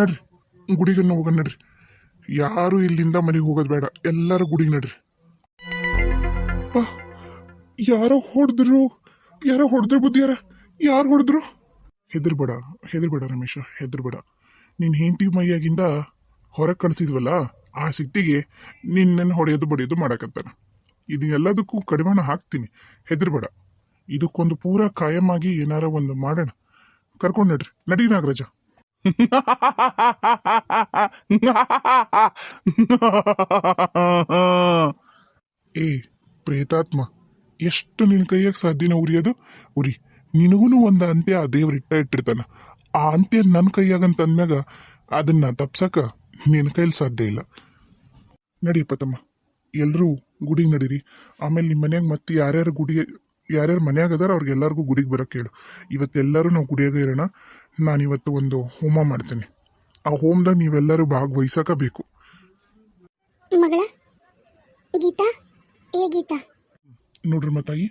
ನಡ್ರಿ ಗುಡಿಗನ್ನ ಹೋಗೋಣ ನಡ್ರಿ. ಯಾರು ಇಲ್ಲಿಂದ ಮನೆಗೆ ಹೋಗೋದು ಬೇಡ, ಎಲ್ಲರೂ ಗುಡಿಗೆ ನಡ್ರಿ. ಯಾರೋ ಹೊಡೆದ್ರು ಯಾರೋ ಹೊಡೆದ್ರು ಬುದ್ಧಿಯಾರ, ಯಾರು ಹೊಡೆದ್ರು? ಹೆದರ್ಬೇಡ ಹೆದರ್ಬೇಡ ರಮೇಶ, ಹೆದರ್ಬೇಡ. ನಿನ್ನ ಹೆಂಡತಿ ಮೈಯಾಗಿಂದ ಹೊರಗೆ ಕಳಿಸಿದ್ವಲ್ಲ, ಆ ಸಿಟ್ಟಿಗೆ ನಿನ್ನನ್ನು ಹೊಡೆಯೋದು ಬಡಿಯೋದು ಮಾಡಕತ್ತಾನ. ಇದೆಲ್ಲದಕ್ಕೂ ಕಡಿವಾಣ ಹಾಕ್ತೀನಿ, ಹೆದರ್ಬೇಡ. ಇದಕ್ಕೊಂದು ಪೂರ ಕಾಯಮಾಗಿ ಏನಾರ ಒಂದು ಮಾಡೋಣ. ಕರ್ಕೊಂಡು ನಡ್ರಿ, ನಡಿ ನಾಗರಾಜ. ಏ ಪ್ರೇತಾತ್ಮ, ಎಷ್ಟು ನಿನ್ನ ಕೈಯಾಗ ಸಾಧ್ಯನ ಅದು? ಉರಿ ನಿನಗೂ ಒಂದು ಅಂತ್ಯ ಆ ದೇವ್ರ ಇಟ್ಟ ಇಟ್ಟಿರ್ತಾನ. ಆ ಅಂತ್ಯ ನನ್ನ ಕೈಯಾಗಂತ ಅಂದ್ಮ್ಯಾಗ ಅದನ್ನ ತಪ್ಸಕ ನಿನ್ನ ಕೈಲಿ ಸಾಧ್ಯ ಇಲ್ಲ. ನಡಿಯಪ್ಪ ತಮ್ಮ ಎಲ್ಲರೂ ಗುಡಿಗೆ ನಡೀರಿ. ಆಮೇಲೆ ನಿಮ್ಮ ಮನ್ಯಾಗ ಮತ್ತೆ ಯಾರ್ಯಾರು ಗುಡಿ ಯಾರ್ಯಾರು ಮನೆಯಾಗ ಅದಾರ ಅವ್ರಿಗೆಲ್ಲರಿಗೂ ಗುಡಿಗೆ ಬರೋಕೆ ಹೇಳು ಇವತ್ತೆಲ್ಲರೂ ನಾವು ಗುಡಿಯಾಗ ಇರೋಣ ನಾನು ಇವತ್ತು ಒಂದು ಹೋಮ ಮಾಡ್ತೇನೆ. ಆ ಹೋಮ್ದಾಗ ನೀವೆಲ್ಲರೂ ಭಾಗವಹಿಸಕ ಬೇಕು ಮಗಳ ಗೀತಾ? ಏ ಗೀತಾ? ನೋಡ್ರಿ ಮತ್ತಾಯಿ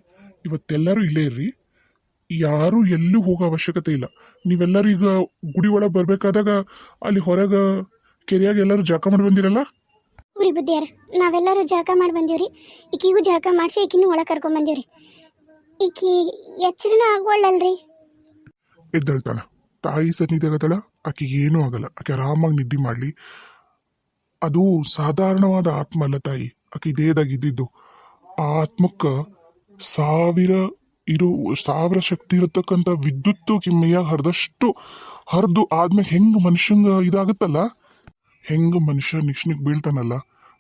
ಇವತ್ತೆಲ್ಲರೂ ಇಲ್ಲೇ ಇರ್ರಿ. ಯಾರು ಎಲ್ಲೂ ಹೋಗೋ ಅವಶ್ಯಕತೆ ಇಲ್ಲ. ನೀವೆಲ್ಲರೂ ಈಗ ಗುಡಿ ಒಳಗೆ ಬರಬೇಕಾದಾಗ ಅಲ್ಲಿ ಹೊರಗ ಕೆರೆಯಾಗ ಎಲ್ಲರೂ ಜಾಕ ಮಾಡಿ ಬಂದಿರಲ್ಲ? ಉರಿ ಬುದ್ಧಿಯಾರ ನಾವೆಲ್ಲರೂ ಜಳಕ ಮಾಡಿ ಬಂದೀವ್ರಿ. ಈಕಿಗೂ ಜಳಕ ಮಾಡಿಸಿ ಈಕಿನೂ ಒಳಗೆ ಕರ್ಕೊಂಡ್ ಬಂದೀವ್ರಿ. ಈಕಿ ಎಚ್ಚರನ ಆಗೋಳ್ಳಲ್ರಿ ಎದ್ದೇಳ್ತಾಳ. ತಾಯಿ ಸನ್ನಿಧಾಗದಳ ಆಕೆಗೆ ಏನೂ ಆಗಲ್ಲ. ಆಕೆ ಆರಾಮಾಗಿ ನಿದ್ದೆ ಮಾಡಲಿ. ಅದು ಸಾಧಾರಣವಾದ ಆತ್ಮ ಅಲ್ಲ ತಾಯಿ. ಆಕೆ ದೇಹದಾಗ ಇದ್ದಿದ್ದು. ಆ ಆತ್ಮಕ್ಕೆ ಸಾವಿರ ಇರೋ, ಸಾವಿರ ಶಕ್ತಿ ಇರತಕ್ಕಂಥ ವಿದ್ಯುತ್ತು ಕಿಮ್ಮೆಯಾಗ ಹರಿದಷ್ಟು ಹರಿದು ಆದ್ಮೇಲೆ ಹೆಂಗೆ ಮನುಷ್ಯಂಗೆ ಇದಾಗುತ್ತಲ್ಲ? ಹೆಂಗೆ ಮನುಷ್ಯ ನಿಶ್ನಿಗೆ ಬೀಳ್ತಾನಲ್ಲ?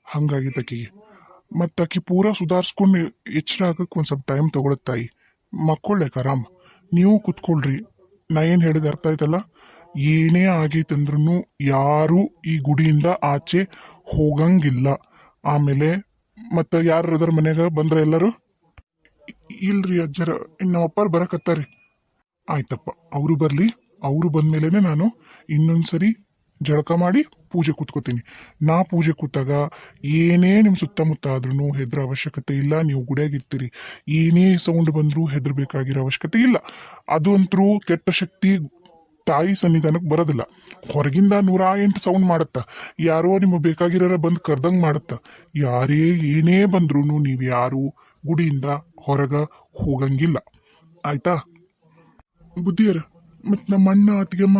ಹಂಗಾಗಿತ್ತು ಆಕಿಗೆ. ಮತ್ತೆ ಆಕಿ ಪೂರ ಸುಧಾರಿಸ್ಕೊಂಡು ಎಚ್ಚರ ಆಗಕ್ಕೆ ಒಂದು ಸ್ವಲ್ಪ ಟೈಮ್ ತಗೊಳತ್ ತಾಯಿ. ಮಕ್ಕೊಳ್ಳೆಕ್ ಆರಾಮ್ ನೀವು ಕುತ್ಕೊಳ್ರಿ. ನಾ ಏನು ಹೇಳಿದ ಅರ್ಥ ಆಯ್ತಲ್ಲ? ಏನೇ ಆಗೈತಂದ್ರೂ ಯಾರು ಈ ಗುಡಿಯಿಂದ ಆಚೆ ಹೋಗಂಗಿಲ್ಲ. ಆಮೇಲೆ ಮತ್ತೆ ಯಾರು ಅದರ ಮನ್ಯಾಗ ಬಂದ್ರೆ ಎಲ್ಲರೂ? ಇಲ್ರಿ ಅಜ್ಜರ ನಮ್ಮ ಅಪ್ಪಾರು ಬರಕತ್ತಾರಿ ಆಯ್ತಪ್ಪ, ಅವರು ಬರಲಿ. ಅವರು ಬಂದ್ಮೇಲೆನೆ ನಾನು ಇನ್ನೊಂದ್ಸರಿ ಜಳಕ ಮಾಡಿ ಪೂಜೆ ಕೂತ್ಕೋತೀನಿ. ನಾ ಪೂಜೆ ಕೂತಾಗ ಏನೇ ನಿಮ್ಮ ಸುತ್ತಮುತ್ತ ಆದ್ರೂ ಹೆದ್ರ ಅವಶ್ಯಕತೆ ಇಲ್ಲ, ನೀವು ಗುಡಿಯಾಗಿರ್ತೀರಿ. ಏನೇ ಸೌಂಡ್ ಬಂದರೂ ಹೆದರ್ಬೇಕಾಗಿರೋ ಅವಶ್ಯಕತೆ ಇಲ್ಲ. ಅದು ಕೆಟ್ಟ ಶಕ್ತಿ ತಾಯಿ ಸನ್ನಿಧಾನಕ್ಕೆ ಬರೋದಿಲ್ಲ. ಹೊರಗಿಂದ ನೂರ ಎಂಟು ಸೌಂಡ್ ಮಾಡುತ್ತ. ಯಾರೋ ನಿಮಗೆ ಬೇಕಾಗಿರೋ ಬಂದು ಕರ್ದಂಗೆ ಮಾಡುತ್ತ. ಯಾರೇ ಏನೇ ಬಂದ್ರೂ ನೀವು ಯಾರು ಗುಡಿಯಿಂದ ಹೊರಗ ಹೋಗಂಗಿಲ್ಲ. ಆಯ್ತಾ? ಬುದ್ಧಿಯರ ಮತ್ತು ನಮ್ಮ ಅಣ್ಣ ಅತ್ತಿಗೆಮ್ಮ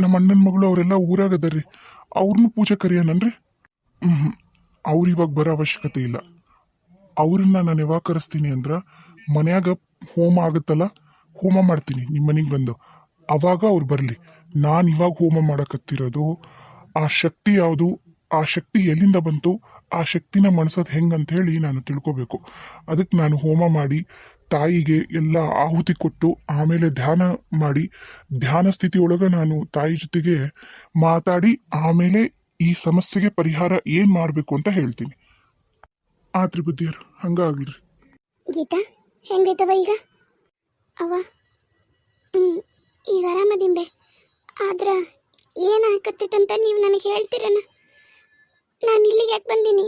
ನಮ್ಮ ಅಣ್ಣನ ಮಗಳು ಅವರೆಲ್ಲ ಊರಾಗ ರೀ ಅವ್ರನ್ನೂ ಪೂಜೆ ಕರಿಯೋಣನ್ರಿ ಹ್ಞೂ ಅವ್ರು ಇವಾಗ ಬರೋ ಅವಶ್ಯಕತೆ ಇಲ್ಲ. ಅವ್ರನ್ನ ನಾನು ಯಾವಾಗ ಕರೆಸ್ತೀನಿ ಅಂದ್ರೆ, ಮನ್ಯಾಗ ಹೋಮ ಆಗುತ್ತಲ್ಲ, ಹೋಮ ಮಾಡ್ತೀನಿ ನಿಮ್ಮ ಮನೆಗೆ ಬಂದು. ಅವಾಗ ಅವ್ರು ಬರಲಿ. ನಾನು ಇವಾಗ ಹೋಮ ಮಾಡಕತ್ತಿರೋದು, ಆ ಶಕ್ತಿ ಯಾವುದು, ಆ ಶಕ್ತಿ ಎಲ್ಲಿಂದ ಬಂತು, ಆ ಶಕ್ತಿನ ಮಣಸೋದು ಅಂತ ಹೇಳಿ ನಾನು ತಿಳ್ಕೊಬೇಕು. ಅದಕ್ಕೆ ನಾನು ಹೋಮ ಮಾಡಿ ತಾಯಿಗೆ ಎಲ್ಲ ಆಹುತಿ ಕೊಟ್ಟು ಆಮೇಲೆ ಧ್ಯಾನ ಮಾಡಿ ಧ್ಯಾನ ಸ್ಥಿತಿಯೊಳಗೆ ನಾನು ತಾಯಿ ಜೊತೆಗೆ ಮಾತಾಡಿ ಆಮೇಲೆ ಈ ಸಮಸ್ಯೆಗೆ ಪರಿಹಾರ ಏನು ಮಾಡಬೇಕು ಅಂತ ಹೇಳ್ತೀನಿ. ಆತ್ರಿ ಬುದ್ಧಿಯರು ಹಂಗಾಗ್ಲಿ. ಗೀತಾ, ಹೆಂಗೈತವ ಈಗ? ಅವ ಹ್ಞೂ ಈಗ ಆರಾಮದಿಂಬೆ. ಆದ್ರ ಏನಾಗತ್ತೈತಂತ ನೀವು ನನಗೆ ಹೇಳ್ತೀರನ? ನಾನು ಇಲ್ಲಿಗೆ ಯಾಕೆ ಬಂದೀನಿ?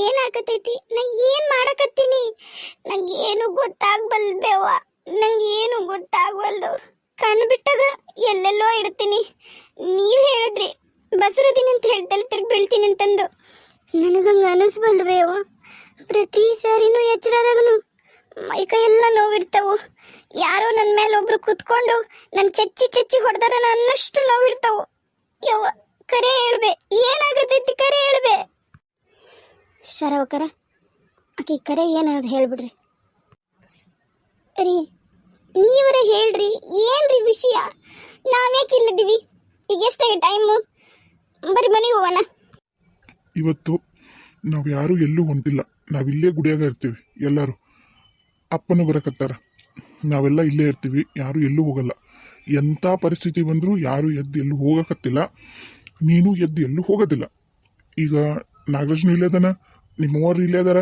ಏನಾಗತೈತಿ? ನಾ ಏನು ಮಾಡಕತ್ತೀನಿ? ನಂಗೆ ಏನು ಗೊತ್ತಾಗ್ಬಲ್ಬೇವ ನಂಗೆ ಏನು ಕಣ್ಣು ಬಿಟ್ಟಾಗ ಎಲ್ಲೆಲ್ಲೋ ಇಡ್ತೀನಿ. ನೀವು ಹೇಳಿದ್ರಿ. ಬಸರದಿನ ಅಂತ ಹೇಳ್ತಲ್ಲಿ ತಿರ್ಗಿ ಬೀಳ್ತೀನಿ ಅಂತಂದು. ನನಗಂಗೆ ಅನಿಸ್ಬಲ್ಬೇವ ಪ್ರತಿ ಸಾರಿನೂ ಎಚ್ಚರಾದಾಗನು ಮೈಕೈ ಎಲ್ಲ ನೋವಿರ್ತಾವು. ಯಾರೋ ನನ್ನ ಮೇಲೆ ಒಬ್ರು ಕೂತ್ಕೊಂಡು ನನ್ನ ಚಚ್ಚಿ ಚಚ್ಚಿ ಹೊಡೆದಾರ ಅನ್ನಷ್ಟು ನೋವಿರ್ತಾವು. ಯವ್ವ, ಕರೆ ಹೇಳ್ಬೆ. ಏನಾಗತೈತಿ ಕರೆ ಶರವಕರ ಆಕೆ ಕರೆ ಏನದು ಹೇಳ್ಬಿಡ್ರಿ. ರೀ, ನೀವರ ಹೇಳ್ರಿ, ಏನ್ರಿ ವಿಷಯ? ನಾವ್ಯಾಕೆ ಇಲ್ಲದಿವಿ? ಈಗ ಎಷ್ಟಾಗಿ ಟೈಮು? ಬರೀ ಮನೆಗೆ ಹೋಗೋಣ. ಇವತ್ತು ನಾವು ಯಾರು ಎಲ್ಲೂ ಹೊಂಟಿಲ್ಲ. ನಾವಿಲ್ಲೇ ಗುಡಿಯಾಗ ಇರ್ತೀವಿ, ಎಲ್ಲರೂ. ಅಪ್ಪನೂ ಬರಕತ್ತಾರ. ನಾವೆಲ್ಲ ಇಲ್ಲೇ ಇರ್ತೀವಿ, ಯಾರು ಎಲ್ಲೂ ಹೋಗಲ್ಲ. ಎಂಥ ಪರಿಸ್ಥಿತಿ ಬಂದರೂ ಯಾರು ಎದ್ದು ಎಲ್ಲೂ ಹೋಗಕತ್ತಿಲ್ಲ. ನೀನು ಎದ್ದು ಎಲ್ಲೂ ಹೋಗೋದಿಲ್ಲ. ಈಗ ನಾಗರಾಜ್ನು ಇಲ್ಲೇದನಾ ನಿಮ್ಮವ್ರು ಇಲ್ಲೇ ಅದಾರ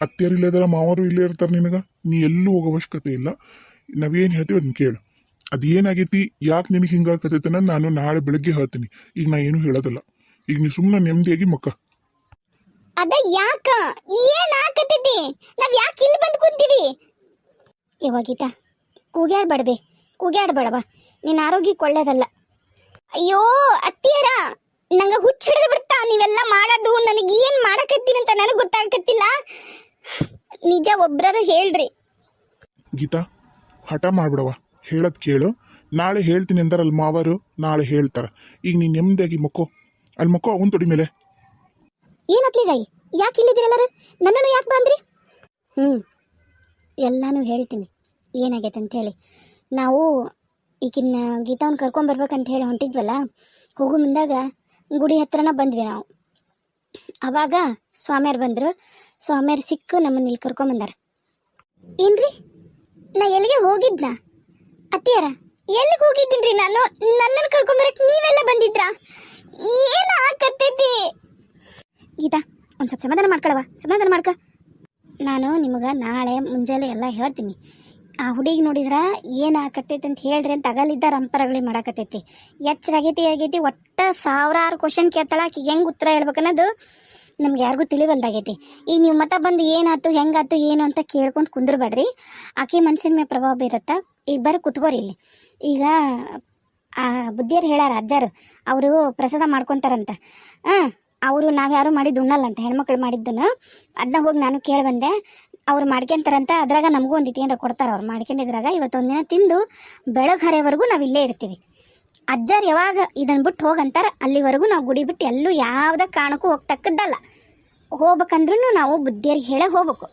ಅತ್ತೆಯರು ಇಲ್ಲೇ ಅದಾರ ಮಾವರು ಇಲ್ಲೇ ಇರ್ತಾರೆ ನಿನಗೆ? ನೀ ಎಲ್ಲೂ ಹೋಗೋ ಅವಶ್ಯಕತೆ ಇಲ್ಲ. ನಾವೇನು ಹೇಳ್ತೀವಿ ಅದನ್ನ ಕೇಳು. ಅದೇನಾಗೈತಿ ಯಾಕೆ ನಿನಗೆ ಅನ್ನೋದು ನಾನು ನಾಳೆ ಬೆಳಗ್ಗೆ ಹೇಳ್ತೀನಿ. ಈಗ ನಾ ಏನು ಹೇಳೋದಿಲ್ಲ. ಈಗ ನೀ ಸುಮ್ಮನೆ ನೆಮ್ಮದಿಯಾಗಿ ಮಕ್ಕ. ಅದ ಯಾಕ? ಏನ್ ಆಕತೈತಿ? ನಾವ್ ಯಾಕೆ ಇಲ್ಲಿ ಬಂದು ಕುಂತೀವಿ? ಇವಾಗೀತ ಕೂಗ್ಯಾಡ್ಬೇಡ್ಬೆ ಕೂಗ್ಯಾಡ್ಬೇಡವ ನಿನ್ನ ಆರೋಗ್ಯಕ್ಕೆ ಒಳ್ಳೇದಲ್ಲ. ಅಯ್ಯೋ, ಅತ್ತಿಯರ! ನಂಗ ಹುಚ್ಚ ಹಿಡಿದು ಬಿಡ್ತಾ ನೀವೆಲ್ಲ ಮಾಡೋದು ನನಗೆ ಏನ್ ಮಾಡಕತ್ತೀನಿ ಅಂತ ನನಗೆ ಗೊತ್ತಾಗಕತ್ತಿಲ್ಲ. ನಿಜ ಒಬ್ರರು ಹೇಳ್ರಿ. ಗೀತಾ ಹಠ ಮಾಡ್ಬಿಡವ ಹೇಳದ್ ಕೇಳು. ನಾಳೆ ಹೇಳ್ತೀನಿ ಅಂದಾರ ಅಲ್ಲಿ ಮಾವರು ನಾಳೆ ಹೇಳ್ತಾರ. ಈಗ ನೀನು ನೆಮ್ಮದಿಯಾಗಿ ಮಕ್ಕೋ. ಅಲ್ಲಿ ಮಕ್ಕೋ ಅವನ್ ತೊಡಿ ಮೇಲೆ. ಏನತ್ಲಿಗಾಯಿ ಯಾಕೆ ಇಲ್ಲಿದ್ದೀರಲ್ಲರ ನನ್ನನ್ನು ಯಾಕೆ ಬಂದ್ರಿ? ಹ್ಞೂ ಎಲ್ಲಾನು ಹೇಳ್ತೀನಿ. ಏನಾಗೈತೆ ಅಂತ ಹೇಳಿ. ನಾವು ಈಗಿನ ಗೀತಾವನ್ನ ಕರ್ಕೊಂಬರ್ಬೇಕಂತ ಹೇಳಿ ಹೊಂಟಿದ್ವಲ್ಲ ಹೋಗು ಮುಂದಾಗ ಗುಡಿ ಹತ್ರನ ಬಂದ್ವಿ ನಾವು. ಅವಾಗ ಸ್ವಾಮಿಯರು ಬಂದರು. ಸ್ವಾಮಿಯರು ಸಿಕ್ಕು ನಮ್ಮನ್ನ ಇಲ್ಲಿ ಕರ್ಕೊಂಬಂದಾರ ಏನ್ರಿ? ನಾ ಎಲ್ಲಿಗೆ ಹೋಗಿದ್ನ? ಅತ್ತಿಯರ, ಎಲ್ಲಿಗೆ ಹೋಗಿದ್ದೀನ್ರಿ ನಾನು? ನನ್ನನ್ನು ಕರ್ಕೊಂಬರಕ್ಕೆ ನೀವೆಲ್ಲ ಬಂದಿದ್ರಾ? ಏನು ಆಕತ್ತೈತಿ ಗೀತಾ, ಒಂದು ಸ್ವಲ್ಪ ಸಮಾಧಾನ ಮಾಡ್ಕೊಳವ ಸಮಾಧಾನ ಮಾಡ್ಕ. ನಾನು ನಿಮಗೆ ನಾಳೆ ಮುಂಜಾನೆ ಎಲ್ಲ ಹೇಳ್ತೀನಿ. ಆ ಹುಡುಗಿ ನೋಡಿದ್ರ ಏನು ಆಕತ್ತೈತಿ ಅಂತ ಹೇಳ್ರಿ ಅಂತ ಅಗಲಿದ್ದ ರಂಪರಗಳಿ ಮಾಡಾಕತ್ತೈತಿ. ಎಚ್ಚರ ಆಗೈತಿ, ಒಟ್ಟ ಸಾವಿರಾರು ಕ್ವಶನ್ ಕೇಳ್ತಾಳ ಆಕಿ ಹೆಂಗೆ ಉತ್ತರ ಹೇಳ್ಬೇಕನ್ನೋದು ನಮ್ಗೆ ಯಾರಿಗೂ ತಿಳಿವಲ್ದಾಗೈತಿ. ಈಗ ನೀವು ಮತ ಬಂದು ಏನಾಯ್ತು ಹೆಂಗಾತು, ಏನು ಅಂತ ಕೇಳ್ಕೊಂಡು ಕುಂದ್ರಬೇಡ್ರಿ. ಆಕೆ ಮನ್ಸಿನ ಮೇಲೆ ಪ್ರಭಾವ ಬೀರತ್ತ. ಈಗ ಬರೀ ಕುತ್ಕೋರಿ ಇಲ್ಲಿ. ಈಗ ಆ ಬುದ್ಧಿಯರು ಹೇಳ್ಯಾರ ಅಜ್ಜಾರು, ಅವರು ಪ್ರಸಾದ ಮಾಡ್ಕೊತಾರಂತ. ಹಾಂ, ಅವರು ನಾವು ಯಾರು ಮಾಡಿದ್ದು ಉಣ್ಣಲ್ಲ ಅಂತ, ಹೆಣ್ಮಕ್ಳು ಮಾಡಿದ್ದನ್ನು. ಅದನ್ನ ಹೋಗಿ ನಾನು ಕೇಳಿ ಬಂದೆ. ಅವ್ರು ಮಾಡ್ಕೊಂತಾರಂತ, ಅದ್ರಾಗ ನಮಗೂ ಒಂದು ಇಟ್ಕೊಂಡ್ರೆ ಕೊಡ್ತಾರೆ ಅವ್ರು. ಮಾಡ್ಕೊಂಡಿದ್ರಾಗ ದಿನ ತಿಂದು ಬೆಳಗ್ಗೆ ನಾವು ಇಲ್ಲೇ ಇರ್ತೀವಿ. ಅಜ್ಜಾರು ಯಾವಾಗ ಇದನ್ನು ಬಿಟ್ಟು ಹೋಗಂತಾರ, ಅಲ್ಲಿವರೆಗೂ ನಾವು ಗುಡಿ ಬಿಟ್ಟು ಎಲ್ಲೂ ಯಾವುದೇ ಕಾರಣಕ್ಕೂ ಹೋಗ್ತಕ್ಕದ್ದಲ್ಲ. ಹೋಗ್ಬೇಕಂದ್ರೂ ನಾವು ಬುದ್ಧಿಯರಿಗೆ ಹೇಳೇ ಹೋಗ್ಬೇಕು.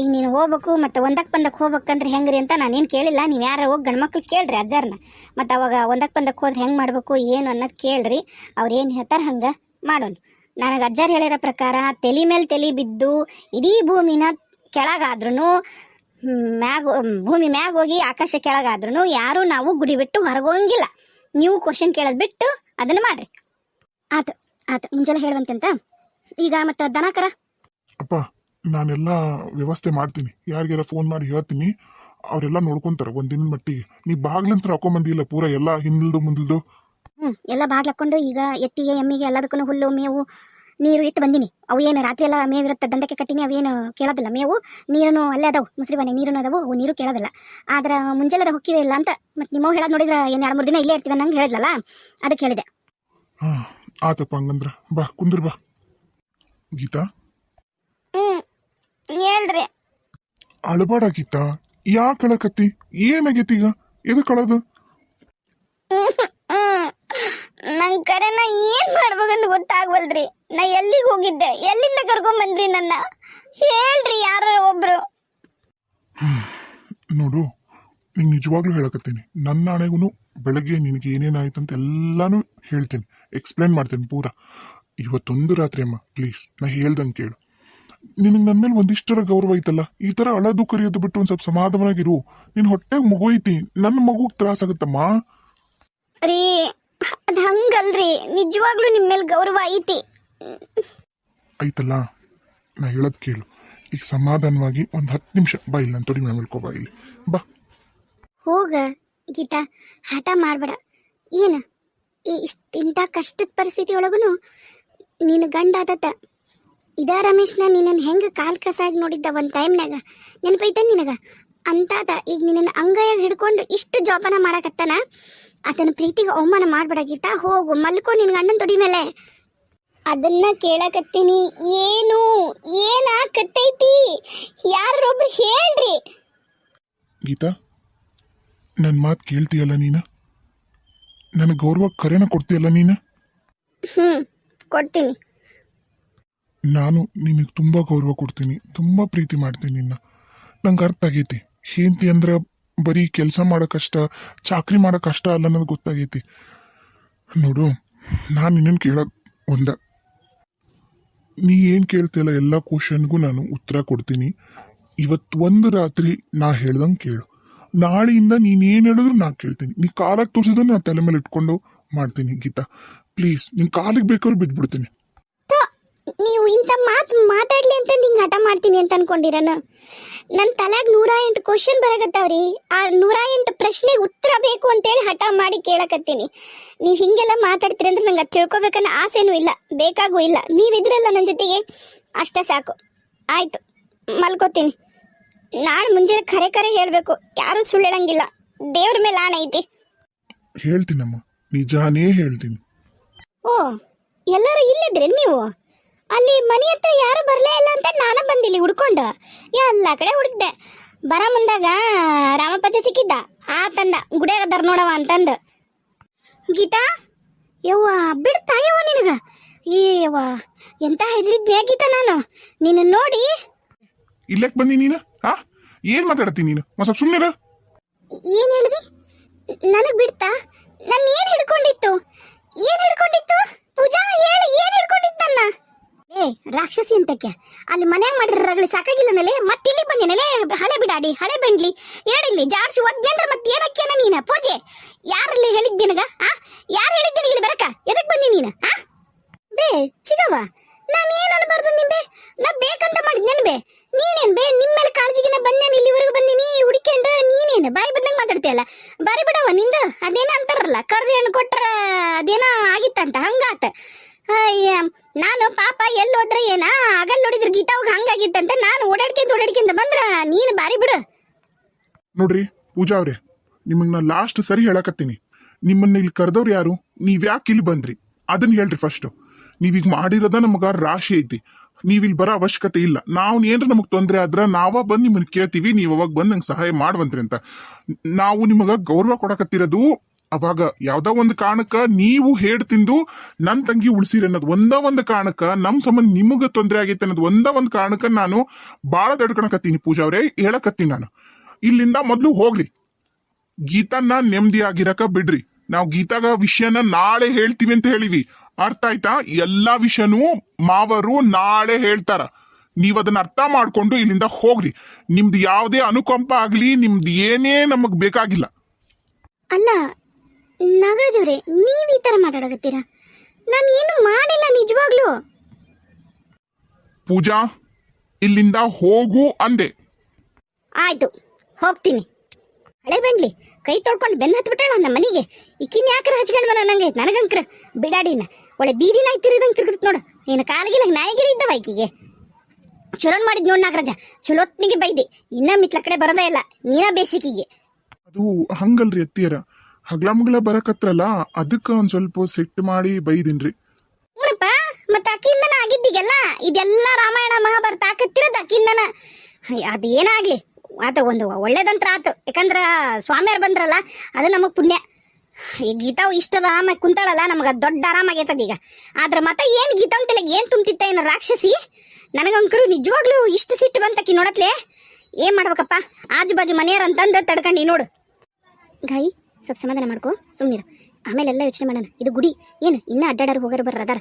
ಈಗ ನೀನು ಹೋಗ್ಬೇಕು, ಮತ್ತು ಒಂದಕ್ಕೆ ಬಂದಕ್ಕೆ ಹೋಗ್ಬೇಕಂದ್ರೆ ಹೆಂಗ್ರಿ ಅಂತ ನಾನೇನು ಕೇಳಿಲ್ಲ. ನೀವು ಯಾರು ಹೋಗಿ ಗಂಡ್ಮಕ್ಳು ಕೇಳ್ರಿ ಅಜ್ಜಾರನ್ನ ಮತ್ತು ಅವಾಗ ಒಂದಕ್ಕೆ ಬಂದಕ್ಕೆ ಹೋದ್ರೆ ಹೆಂಗೆ ಮಾಡಬೇಕು, ಏನು ಅನ್ನೋದು ಕೇಳ್ರಿ. ಅವ್ರು ಏನು ಹೇಳ್ತಾರೆ ಹಂಗೆ ಮಾಡೋಣ. ನನಗೆ ಅಜ್ಜಾರು ಹೇಳಿರೋ ಪ್ರಕಾರ, ತಲೆ ಮೇಲೆ ತಲೆ ಬಿದ್ದು, ಇಡೀ ಭೂಮಿನ ಕೆಳಗಾದ್ರೂ ಮ್ಯಾಗ ಭೂಮಿ ಮ್ಯಾಗ ಹೋಗಿ ಆಕಾಶ ಕೆಳಗಾದ್ರೂ ಯಾರು ನಾವು ಗುಡಿ ಬಿಟ್ಟು ಹೊರಗೋಂಗಿಲ್ಲ. ನೀವು ಕ್ವಶನ್ ಕೇಳೋದು ಬಿಟ್ಟು ಅದನ್ನು ಮಾಡ್ರಿ. ಆತು ಆತು ಮುಂಜಾನೆ ಹೇಳುವಂತಂತ? ಈಗ ಮತ್ತು ದನಕರ? ಅಪ್ಪ ನಾನೆಲ್ಲ ವ್ಯವಸ್ಥೆ ಮಾಡ್ತೀನಿ. ಯಾರಿಗಾರ ಫೋನ್ ಮಾಡಿ ಹೇಳ್ತೀನಿ. ಅವರೆಲ್ಲ ನೋಡ್ಕೊಂತಾರ ಒಂದಿನ ಮಟ್ಟಿಗೆ. ನೀ ಬಾಗ್ಲಂತ್ರ ಹಾಕೊಂಬಂದಿಲ್ಲ ಪೂರ ಎಲ್ಲ ಹಿಂದಿಲ್ದು ಮುಂದಿಲ್ದು? ಹ್ಞೂ ಎಲ್ಲ ಬಾಗ್ಲಾಕೊಂಡು ಈಗ ಎತ್ತಿಗೆ ಎಮ್ಮಿಗೆ ಎಲ್ಲದಕ್ಕೂ ಹುಲ್ಲು ಮೇವು ನೀರು ಇಟ್ಟು ಬಂದಿನಿ. ಅವು ಏನು ರಾತ್ರಿ ಎಲ್ಲ ಮೇವಿರುತ್ತೆ ದಂಡಕ್ಕೆ ಕಟ್ಟಿನಿ ಅವೇನು ಕೇಳೋದಿಲ್ಲ. ಮೇವು ನೀರನ್ನು ಅಲ್ಲೇ ಅದಾವು. ಮುಸ್ರಿ ಮನೆ ನೀರು ಅದಾವು. ಅವು ನೀರು ಕೇಳೋದಿಲ್ಲ. ಆದ್ರೆ ಮುಂಜಾನೆ ಹೊಕ್ಕಿವೆ ಇಲ್ಲ ಅಂತ ಮತ್ತೆ ನಿಮ್ಮವು ಹೇಳೋದು ನೋಡಿದ್ರೆ ಏನು ಎರಡು ಮೂರು ದಿನ ಇಲ್ಲೇ ಇರ್ತೀವಿ ನಂಗೆ ಹೇಳಿದ್ಲಲ್ಲ ಅದಕ್ಕೆ ಹೇಳಿದೆ. ಹಾಂ ಆತಪ್ಪ ಹಂಗಂದ್ರ. ಬಾ ಕುಂದ್ರ ಬಾ. ಗೀತಾ? ಹೇಳ್ರಿ. ಅಳಬಾಡ ಗೀತಾ. ಯಾಕೆ ಅಳಕತ್ತಿ? ಏನಾಗೈತಿ ಈಗ? ಎದಕ್ಕೆ ಅಳದು? ನಂಗೆ ನಾ ಏನು ಮಾಡ್ಬೇಕಂತ ಗೊತ್ತಾಗ್ವಲ್ರಿ ನಾ ಎಲ್ಲಿಗೆ ಹೋಗಿದ್ದೆ? ಎಲ್ಲಿಂದ ಕರ್ಕೊಂಬಂದ್ರಿ ನನ್ನ? ಹೇಳ್ರಿ ಯಾರು ಒಬ್ರು. ನೋಡು ನಿಂಗೆ ನಿಜವಾಗ್ಲೂ ಹೇಳಕತ್ತೀನಿ. ನನ್ನ ಹಣೆಗೂ ಬೆಳಗ್ಗೆ ನಿನಗೆ ಏನೇನಾಯ್ತು ಅಂತ ಎಲ್ಲಾನು ಹೇಳ್ತೀನಿ. ಎಕ್ಸ್ಪ್ಲೇನ್ ಮಾಡ್ತೀನಿ ಪೂರಾ. ಇವತ್ತೊಂದು ರಾತ್ರಿ ಅಮ್ಮ ಪ್ಲೀಸ್ ನಾ ಹೇಳ್ದಂಗೆ ಕೇಳು. ನಿನಗೆ ನನ್ನ ಮೇಲೆ ಒಂದಿಷ್ಟರ ಗೌರವ ಐತಲ್ಲ? ಈ ಥರ ಅಳದು ಕರಿಯೋದು ಬಿಟ್ಟು ಒಂದು ಸ್ವಲ್ಪ ಸಮಾಧಾನವಾಗಿರು. ನಿನ್ನ ಹೊಟ್ಟೆಗೆ ಮಗು ಐತಿ. ನನ್ನ ಮಗುಗೆ ತ್ರಾಸಾಗತ್ತಮ್ಮ ರೀ ಅದು ಹಂಗಲ್ರಿ. ನಿಜವಾಗ್ಲೂ ನಿಮ್ಮ ಮೇಲೆ ಗೌರವ ಐತಿ. ಐತಲ್ಲ? ನಾ ಹೇಳೋದು ಕೇಳು. ಈಗ ಸಮಾಧಾನವಾಗಿ ಒಂದು ಹತ್ತು ನಿಮಿಷ ಬಾ ಇಲ್ಲ ನಾನು ತೊಡಿ ಮೇಲೆ ಮಲ್ಕೋ ಬಾ ಇಲ್ಲಿ. ಬಾ. ಹೋಗ. ಗೀತಾ ಹಠ ಮಾಡಬೇಡ. ಏನು? ಇಷ್ಟು ಇಂಥ ಕಷ್ಟದ ಪರಿಸ್ಥಿತಿ ಒಳಗೂ ನಿನ್ನ ಗಂಡ ಆದತ್ತ ಇದ ರಮೇಶ್ನ ನಿನ್ನನ್ನು ಹೆಂಗೆ ಕಾಲ್ ಕಸಾಗಿ ನೋಡಿದ್ದ ಒಂದು ಟೈಮ್ನಾಗ ನೆನಪೈತ ನಿನಗ? ಅಂತಾದ. ಈಗ ನಿನ್ನ ಅಂಗೈಯಾಗ ಹಿಡ್ಕೊಂಡು ಇಷ್ಟು ಜೋಪಾನ ಮಾಡಕತ್ತಾನ? ಆತನ ಪ್ರೀತಿಗೆ ಅವಮಾನ ಮಾಡ್ಬೇಡ ಗೀತಾ ಹೋಗು ಮಲ್ಕೋ ನಿನ್ ಗಂಡನ ತೊಡಿ ಮೇಲೆ. ಅದನ್ನ ಕೇಳಕತ್ತೀನಿ. ಏನು? ಏನಾಕತ್ತೈತಿ ಯಾರೊಬ್ರು ಹೇಳ್ರಿ. ಗೀತಾ ನನ್ನ ಮಾತು ಕೇಳ್ತೀಯಲ್ಲ ನೀನು? ನನ್ನ ಗೌರವ ಕರೆನ ಕೊಡ್ತೀಯಲ್ಲ ನೀನು? ಹ್ಞೂ ಕೊಡ್ತೀನಿ. ನಾನು ನಿನಗೆ ತುಂಬ ಗೌರವ ಕೊಡ್ತೀನಿ. ತುಂಬ ಪ್ರೀತಿ ಮಾಡ್ತೀನಿ ನಿನ್ನ. ನಂಗೆ ಅರ್ಥ ಆಗೈತಿ. ಹೆಂಡತಿ ಅಂದ್ರೆ ಬರೀ ಕೆಲಸ ಮಾಡೋ ಕಷ್ಟ ಚಾಕ್ರಿ ಮಾಡೋ ಕಷ್ಟ ಅಲ್ಲ ಅನ್ನೋದು ಗೊತ್ತಾಗೈತಿ. ನೋಡು ನಾನು ನಿನ್ನನ್ನು ಕೇಳೋದು ಒಂದ. ನೀ ಏನು ಕೇಳ್ತಿಲ್ಲ ಎಲ್ಲ ಕ್ವಶನ್ಗೂ ನಾನು ಉತ್ತರ ಕೊಡ್ತೀನಿ. ಇವತ್ತು ಒಂದು ರಾತ್ರಿ ನಾ ಹೇಳ್ದಂಗೆ ಕೇಳು. ನಾಳೆಯಿಂದ ನೀನೇನು ಹೇಳಿದ್ರು ನಾ ಕೇಳ್ತೀನಿ. ನೀ ಕಾಲಕ್ಕೆ ತೋರಿಸಿದ್ರೆ ನಾ ತಲೆ ಮೇಲೆ ಇಟ್ಕೊಂಡು ಮಾಡ್ತೀನಿ ಗೀತಾ. ಪ್ಲೀಸ್ ನಿನ್ ಕಾಲಿಗೆ ಬೇಕಾದ್ರೂ ಬಿದ್ಬಿಡ್ತೀನಿ. ತ, ನೀವು ಇಂಥ ಮಾತು ಮಾತಾಡ್ಲಿ ಅಂತ ಹಿಂಗೆ ಹಠ ಮಾಡ್ತೀನಿ ಅಂತ ಅನ್ಕೊಂಡಿರನ? ನನ್ನ ತಲೆಗೆ ನೂರ ಎಂಟು ಕ್ವಶನ್ ಬರಕತ್ತಾವ್ರಿ. ಆ ನೂರ ಎಂಟು ಪ್ರಶ್ನೆಗೆ ಉತ್ತರ ಬೇಕು ಅಂತೇಳಿ ಹಠ ಮಾಡಿ ಕೇಳಕತ್ತೀನಿ. ನೀವು ಹಿಂಗೆಲ್ಲ ಮಾತಾಡ್ತೀರಿ ಅಂದ್ರೆ ನಂಗೆ ಅದು ತಿಳ್ಕೊಬೇಕನ್ನೋ ಆಸೆನೂ ಇಲ್ಲ ಬೇಕಾಗೂ ಇಲ್ಲ. ನೀವಿದ್ರಲ್ಲ ನನ್ನ ಜೊತೆಗೆ? ಅಷ್ಟೇ ಸಾಕು. ಆಯ್ತು ಮಲ್ಕೋತೀನಿ. ನಾಳೆ ಮುಂಜಾನೆ ಖರೆ ಖರೆ ಹೇಳಬೇಕು. ಯಾರೂ ಸುಳ್ಳು ಹೇಳಂಗಿಲ್ಲ ದೇವ್ರ ಮೇಲೆ ಆಣೆ ಐತಿ. ಹೇಳ್ತೀನಮ್ಮ. ನಿಜಾನೇ ಹೇಳ್ತೀನಿ. ಓ ಎಲ್ಲರೂ ಇಲ್ಲಿದ್ರೆ ನೀವು? ಅಲ್ಲಿ ಮನೆ ಹತ್ರ ಯಾರು ಬರಲೇ ಇಲ್ಲ ಅಂತ ನಾನು ಬಂದಿಲ್ಲಿ ಹುಡ್ಕೊಂಡು. ಎಲ್ಲ ಕಡೆ ಹುಡುಕ್ದೆ ಬರ ಮುಂದಾಗ ರಾಮಪ್ಪಜ್ಜ ಸಿಕ್ಕಿದ್ದ. ಆ ತಂದ ಗುಡಿಯಾಗ ಅದಾರ ನೋಡವ ಅಂತಂದು. ಗೀತಾ ಯವ್ವ ಬಿಡ್ತಾ ಯವ್ವ ನಿನಗ? ಏ ಯವ್ವ ಎಂತ ಹೆದರಿದ್ನೇ ಗೀತಾ ನಾನು? ನಿನ್ನ ನೋಡಿ. ಇಲ್ಲಕ್ ಬಂದಿ ನೀನು? ಹಾ ಏನ್ ಮಾತಾಡ್ತೀನಿ ನೀನು? ಒಂದ್ ಸ್ವಲ್ಪ ಸುಮ್ಮನೆ ಏನ್ ಹೇಳಿದಿ? ನನಗ್ ಬಿಡ್ತಾ? ನನ್ನ ಏನ್ ಹಿಡ್ಕೊಂಡಿತ್ತು? ಏನ್ ಹಿಡ್ಕೊಂಡಿತ್ತು? ಪೂಜಾ ಹೇಳಿ ಏನ್ ಹಿಡ್ಕೊಂಡಿತ್ತು ನನ್ನ? ಏ, ರಾಕ್ಷಸಿ ಅಂತಕ್ಕೆ. ಅಲ್ಲಿ ಮನ್ಯಾಗ ಮಾಡಿರೋ ರಗಳಿ ಸಾಕಾಗಿಲ್ಲ ಮೇಲೆ ಮತ್ತೆ ಇಲ್ಲಿ ಬಂದಿನಲೆ ಹಳೆ ಬಿಡಾಡಿ, ಹಳೆ ಬೆಂಡ್ಲಿ. ಹೇಳಿಲ್ಲಿ ಜಾಡ್ಸಿ ಒದ್ದೆ ಅಂದ್ರೆ ಮತ್ತೆ ಏನಕ್ಕೇನ ನೀನ? ಪೂಜೆ. ಯಾರಲ್ಲಿ ಹೇಳಿದ್ದೆ ನಿನಗ? ಆ? ಯಾರು ಹೇಳಿದ್ದೀನಿ ಇಲ್ಲಿ ಬರಕ? ಎದಕ್ ಬಂದಿ ನೀನ? ಆ? ಬೇ ಚಿಗವ ನಾನು ಏನು ಅನ್ಬಾರ್ದು ನಿಂಬೆ? ನಾ ಬೇಕಂತ ಮಾಡಿದ್ ಬೇ? ನೀನೇನ್ ಬೇ ನಿಮ್ಮ ಮೇಲೆ ಕಾಳಜಿಗಿನ ಬಂದೇನು ಇಲ್ಲಿವರೆಗೂ ಬಂದಿನಿ ಹುಡುಕ್ಯಂಡು, ನೀನೇನು? ಬಾಯಿ ಬಂದಂಗೆ ಮಾತಾಡ್ತೀಯಲ್ಲ ಬಾರಿ ಬಿಡವ ನಿಂದು. ಅದೇನ ಅಂತಾರಲ್ಲ, ಕರ್ದು ಹಣ್ಣು ಕೊಟ್ರ ಅದೇನೋ ಆಗಿತ್ತಂತ? ಹಂಗಾತ. ಅಯ್ಯ ನಾನು ಪಾಪ ಎಲ್ಲೋದ್ರೆ ಏನ? ಆಗಲ್ ಗೀತಾ ಗೀತಾವಾಗ ಹಂಗಾಗಿತ್ತಂತೆ ನಾನು ಓಡಾಡ್ಕೊಂತ ಓಡಾಡ್ಕೊಂತ ಬಂದ್ರ, ನೀನು ಬಾರಿ ಬಿಡು. ನೋಡ್ರಿ, ಪೂಜಾ ಅವ್ರೆ, ನಿಮಗ್ ನಾ ಲಾಸ್ಟ್ ಸರಿ ಹೇಳಕತ್ತೀನಿ. ನಿಮ್ಮನ್ನ ಇಲ್ಲಿ ಕರೆದವ್ರು ಯಾರು? ನೀವ್ ಯಾಕೆ ಇಲ್ಲಿ ಬಂದ್ರಿ? ಅದನ್ನ ಹೇಳ್ರಿ ಫಸ್ಟ್ ನೀವೀಗ ಮಾಡಿರೋದ ನಮಗ ರಾಶಿ ಐತಿ. ನೀವಿಲ್ಲಿ ಬರೋ ಅವಶ್ಯಕತೆ ಇಲ್ಲ. ನಾವು ಏನ್ರ ನಮಗ್ ತೊಂದ್ರೆ ಆದ್ರ ನಾವ ಬಂದ್ ನಿಮ್ಮನ್ನ ಕೇಳ್ತೀವಿ, ನೀವ್ ಅವಾಗ ಬಂದ್ ನಂಗೆ ಸಹಾಯ ಮಾಡುವಂತ್ರಿ ಅಂತ. ನಾವು ನಿಮಗ ಗೌರವ ಕೊಡಕತ್ತಿರೋದು ಅವಾಗ ಯಾವ್ದೋ ಒಂದು ಕಾರಣಕ್ಕ ನೀವು ಹೇಡ್ ತಿಂದು ನನ್ನ ತಂಗಿ ಉಳಿಸಿರಿ ಅನ್ನೋದು ಒಂದ ಒಂದು ಕಾರಣಕ್ಕ ನಮ್ ಸಂಬಂಧ ನಿಮಗೆ ತೊಂದರೆ ಆಗೈತೆ ಅನ್ನೋದು ಒಂದ ಒಂದು ಕಾರಣಕ್ಕ ನಾನು ಬಾಳ ದಡ್ಕೊಳಕತ್ತೀನಿ ಪೂಜಾ ಅವರೇ, ಹೇಳಕತ್ತೀನಿ ನಾನು. ಇಲ್ಲಿಂದ ಮೊದಲು ಹೋಗ್ಲಿ. ಗೀತನ್ನ ನೆಮ್ಮದಿಯಾಗಿರಕ ಬಿಡ್ರಿ. ನಾವು ಗೀತಾಗ ವಿಷಯನ ನಾಳೆ ಹೇಳ್ತೀವಿ ಅಂತ ಹೇಳಿವಿ. ಅರ್ಥ ಆಯ್ತಾ? ಎಲ್ಲಾ ವಿಷಯನೂ ಮಾವರು ನಾಳೆ ಹೇಳ್ತಾರ. ನೀವು ಅದನ್ನ ಅರ್ಥ ಮಾಡ್ಕೊಂಡು ಇಲ್ಲಿಂದ ಹೋಗ್ರಿ. ನಿಮ್ದು ಯಾವುದೇ ಅನುಕಂಪ ಆಗ್ಲಿ, ನಿಮ್ದು ಏನೇ ನಮಗ್ ಬೇಕಾಗಿಲ್ಲ. ಅಲ್ಲ ನಾಗರಾಜ್ ಅವರೇ ನೀವು ಈ ಥರ ಮಾತಾಡಕತ್ತೀರಾ? ನಾನು ಏನು ಮಾಡಿಲ್ಲ ನಿಜವಾಗ್ಲೂ. ಪೂಜಾ ಇಲ್ಲಿಂದ ಹೋಗು ಅಂದೆ. ಆಯ್ತು ಹೋಗ್ತೀನಿ. ಹಳೆ ಬೆಂಡ್ಲಿ ಕೈ ತೊಳ್ಕೊಂಡು ಬೆನ್ನ ಹತ್ಬಿಟ್ಟಾಳ ನಮ್ಮ ಮನೆಗೆ. ಇಕ್ಕಿನ ಯಾಕ್ರ ಹಚ್ಕೊಂಡು ಬರ ನಂಗೆ? ನನಗಂಕ್ರ ಬಿಡಾಡಿನ. ಒಳ್ಳೆ ಬೀದಿ ನಾಯಿ ತಿರುಗಿದಂಗೆ ತಿರುಗಿತ್ ನೋಡು. ನೀನು ಕಾಲಗಿಲ್ಲ ನಾಯಿಗಿರಿ ಇದ್ದವ ಈಕಿಗೆ. ಚಲೋನ್ ಮಾಡಿದ್ ನೋಡ್ ನಾಗರಾಜ ಚಲೋತ್ನಿಗೆ ಬೈದಿ. ಇನ್ನ ಮಿತ್ಲ ಕಡೆ ಬರೋದೇ ಇಲ್ಲ ನೀನ ಬೇಸಿಕಿಗೆ ಅದು ಹಂಗಲ್ರಿ ಅತ್ತಿಯರ. ಹಗ್ಲ ಮುಗ್ಲ ಬರಕತ್ರಲ್ಲ ಅದಕ್ಕ ಒಂದ್ ಸ್ವಲ್ಪ ಸಿಟ್ಟು ಮಾಡಿ ಬೈದಿನ್ರಿ. ಹ್ಞೂನಪ್ಪ ಮತ್ತೆ ಅಕ್ಕಿಂದನ ಆಗಿದ್ದೀಗೆಲ್ಲ? ಇದೆಲ್ಲ ರಾಮಾಯಣ ಮಹಾಭಾರತ ಹಾಕತ್ತಿರೋದು ಅಕ್ಕಿಂದನ ಅದು ಏನಾಗ್ಲಿ ಆತ ಒಂದು ಒಳ್ಳೇದಂತ್ರ ಆತು. ಯಾಕಂದ್ರ ಸ್ವಾಮಿಯವ್ರು ಬಂದ್ರಲ್ಲ ಅದು ನಮಗೆ ಪುಣ್ಯ. ಈ ಗೀತಾವು ಇಷ್ಟ ಆರಾಮ ಕುಂತಾಳಲ್ಲ ನಮಗೆ ದೊಡ್ಡ ಆರಾಮಾಗೈತದ ಈಗ. ಆದ್ರೆ ಮತ್ತೆ ಏನು ಗೀತಾ ಅಂತಲ್ಲ ಏನು ತುಂಬ್ತಿತ್ತ ಏನು ರಾಕ್ಷಸಿ? ನನಗಂಕರು ನಿಜವಾಗ್ಲೂ ಇಷ್ಟು ಸಿಟ್ಟು ಬಂತಕಿ ನೋಡತ್ಲೆ? ಏನು ಮಾಡ್ಬೇಕಪ್ಪ? ಆಜು ಬಾಜು ಮನೆಯವ್ರ ಅಂತಂದು ತಡ್ಕಂಡಿ ನೋಡು. ಗಾಯಿ ಸ್ವಲ್ಪ ಸಮಾಧಾನ ಮಾಡ್ಕೊ. ಸುಮ್ಮನಿರು ಆಮೇಲೆ ಎಲ್ಲ ಯೋಚನೆ ಮಾಡೋಣ. ಇದು ಗುಡಿ. ಏನು, ಇನ್ನೂ ಅಡ್ಡಾಡಾರು ಹೋಗಾರು ಬರ್ರ, ಅದಾರ.